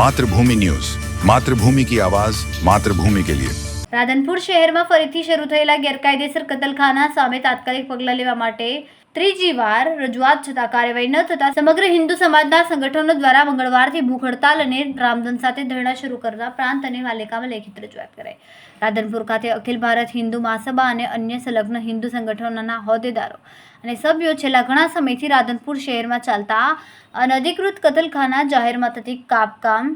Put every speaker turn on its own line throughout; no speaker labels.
Mathrubhumi news. Mathrubhumi કી આવાઝ માતૃભૂમિ કે લિયે.
રાધનપુર શહેરમાં ફરીથી શરૂ થયેલા ગેરકાયદેસર કતલખાના સામે તાત્કાલિક પગલાં લેવા માટે ત્રીજી વાર રજૂઆત છતાં કાર્યવાહી ન થતાં સમગ્ર હિન્દુ સમાજના સંગઠનો દ્વારા મંગળવારથી ભૂખ હડતાલ અને રામધન સાથે ધરણા શરૂ કરતા પ્રાંત અને પાલિકામાં લેખિત રજૂઆત કરાઈ. રાધનપુર ખાતે અખિલ ભારત હિન્દુ મહાસભા અને અન્ય સંલગ્ન હિન્દુ સંગઠનોના હોદ્દેદારો અને સભ્યો છેલ્લા ઘણા સમયથી રાધનપુર શહેરમાં ચાલતા અનધિકૃત કતલખાના જાહેરમાં થતી કાપકામ,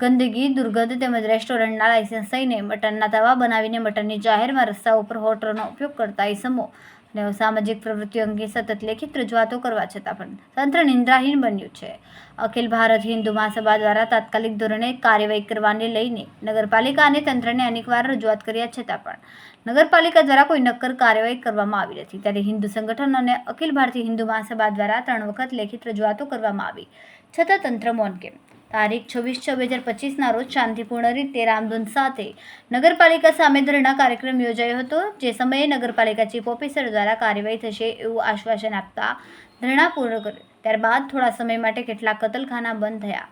ગંદકી, દુર્ગંધ તેમજ રેસ્ટોરન્ટના લાયસન્સ લઈને મટનના તવા બનાવીને મટનની જાહેરમાં રસ્તા ઉપર હોટલનો ઉપયોગ કરતા ઇસમો અને અસામાજિક પ્રવૃત્તિઓ અંગે સતત લેખિત રજૂઆતો કરવા છતાં પણ તંત્ર નિંદ્રાહીન બન્યું છે. અખિલ ભારત હિન્દુ મહાસભા દ્વારા તાત્કાલિક ધોરણે કાર્યવાહી કરવાને લઈને નગરપાલિકા અને તંત્રને અનેકવાર રજૂઆત કર્યા છતાં પણ નગરપાલિકા દ્વારા કોઈ નક્કર કાર્યવાહી કરવામાં આવી નથી. ત્યારે હિન્દુ સંગઠન અને અખિલ ભારતીય હિન્દુ મહાસભા દ્વારા ત્રણ વખત લેખિત રજૂઆતો કરવામાં આવી. છતાં તંત્ર મૌન કેમ? તારીખ છવ્વીસ છ બે હજાર પચીસના રોજ શાંતિપૂર્ણ રીતે રામધૂન સાથે નગરપાલિકા સામે ધરણા કાર્યક્રમ યોજાયો હતો, જે સમયે નગરપાલિકા ચીફ ઓફિસર દ્વારા કાર્યવાહી થશે એવું આશ્વાસન આપતા ધરણા પૂર્ણ કર્યું. ત્યારબાદ થોડા સમય માટે કેટલાક કતલખાના બંધ થયા.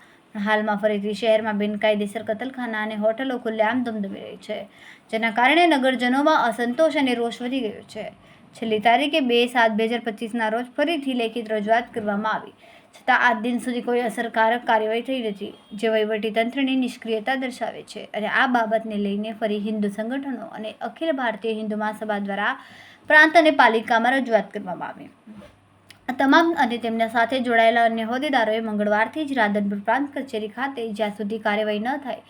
હાલમાં ફરીથી શહેરમાં બિનકાયદેસર કતલખાના અને હોટલો ખુલ્લેઆમ ધમધમી રહી છે, જેના કારણે નગરજનોમાં અસંતોષ અને રોષ વધી ગયો છે. છેલ્લી તારીખે બે સાત બે હજાર પચીસના રોજ ફરીથી લેખિત રજૂઆત કરવામાં આવી. છતાં આજ દિન સુધી કોઈ અસરકારક કાર્યવાહી થઈ નથી, જે વહીવટી તંત્રની નિષ્ક્રિયતા દર્શાવે છે. અને આ બાબતને લઈને ફરી હિન્દુ સંગઠનો અને અખિલ ભારતીય હિન્દુ મહાસભા દ્વારા પ્રાંત અને પાલિકામાં રજૂઆત કરવામાં આવી. તમામ અને તેમના સાથે જોડાયેલા અન્ય હોદ્દેદારોએ મંગળવારથી જ રાધનપુર પ્રાંત કચેરી ખાતે જ્યાં સુધી કાર્યવાહી ન થાય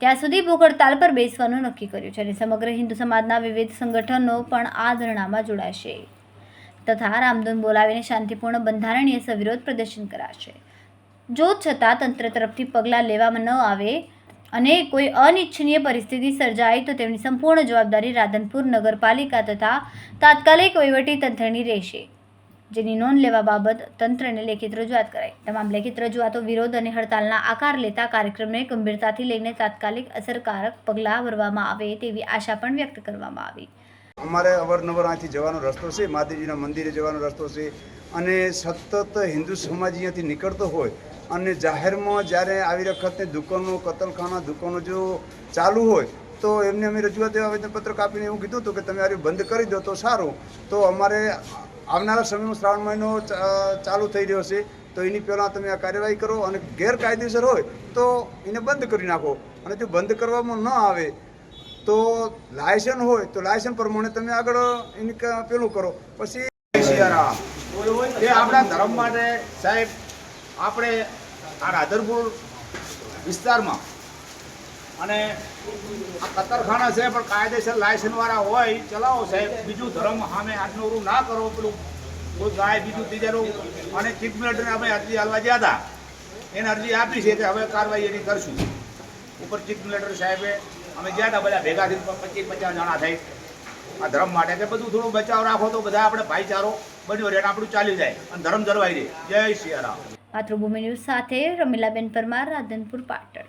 ત્યાં સુધી ભૂખ હડતાલ પર બેસવાનું નક્કી કર્યું છે અને સમગ્ર હિન્દુ સમાજના વિવિધ સંગઠનો પણ આ ધરણામાં જોડાશે. તથા રામધૂન બોલાવીને શાંતિપૂર્ણ બંધારણીય સવિરોધ પ્રદર્શન કરાશે. જો છતાં તંત્ર તરફથી પગલાં લેવામાં ન આવે અને કોઈ અનિચ્છનીય પરિસ્થિતિ સર્જાય તો તેમની સંપૂર્ણ જવાબદારી રાધનપુર નગરપાલિકા તથા તાત્કાલિક વહીવટી તંત્રની રહેશે. જેની નોંધ લેવા બાબત તંત્રને લેખિત રજૂઆત કરાઈ. તમામ લેખિત રજૂઆતો વિરોધ અને હડતાલના આકાર લેતા કાર્યક્રમને ગંભીરતાથી લઈને તાત્કાલિક અસરકારક પગલાં ભરવામાં આવે તેવી આશા પણ વ્યક્ત કરવામાં આવી.
અમારે અવારનવાર અહીંથી જવાનો રસ્તો છે, માતાજીના મંદિરે જવાનો રસ્તો છે અને સતત હિન્દુ સમાજ અહીંયાથી નીકળતો હોય અને જાહેરમાં જ્યારે આવી વખતે દુકાનો, કતલખાના દુકાનો જો ચાલુ હોય, તો એમને અમે રજૂઆત, આવેદનપત્ર કાપીને એવું કીધું હતું કે તમે આ બંધ કરી દો તો સારું. તો અમારે આવનારા સમયમાં શ્રાવણ મહિનો ચાલુ થઈ રહ્યો છે, તો એની પહેલાં તમે આ કાર્યવાહી કરો અને ગેરકાયદેસર હોય તો એને બંધ કરી નાખો. અને જો બંધ કરવામાં ન આવે તો લાયસન હોય, તો લાયસન પ્રમાણે તમે આગળ એની પેલું કરો. પછી
એ આપણા ધર્મ માટે સાહેબ, આપણે આ રાધનપુર વિસ્તારમાં અને કતરખાના છે, પણ કાયદેસર લાયસન્સ વાળા હોય, ચલાવો સાહેબ. બીજું ધર્મ સામે આજનું ના કરો, પેલું કોઈ ગાય, બીજું ત્રીજાનું. અને ચીફ મિનિસ્ટરને અમે અરજી હાલવા ગયા હતા. એને અરજી આપી છે કે હવે કાર્યવાહી એની કરશું. ઉપર ચીફ મિનિસ્ટર સાહેબે અમે ગયા હતા બધા ભેગા થઈ પચીસ પચાસ જણા થઈ. આ ધર્મ માટે કે બધું થોડું બચાવ રાખો તો બધા આપણે ભાઈચારો બન્યો રહે આપણું ચાલી જાય. અને ધર્મ જળવાઈ રહે. જય સિયારામ
માતૃભૂમિ ન્યૂઝ સાથે રમીલાબેન પરમાર, રાધનપુર પાટણ.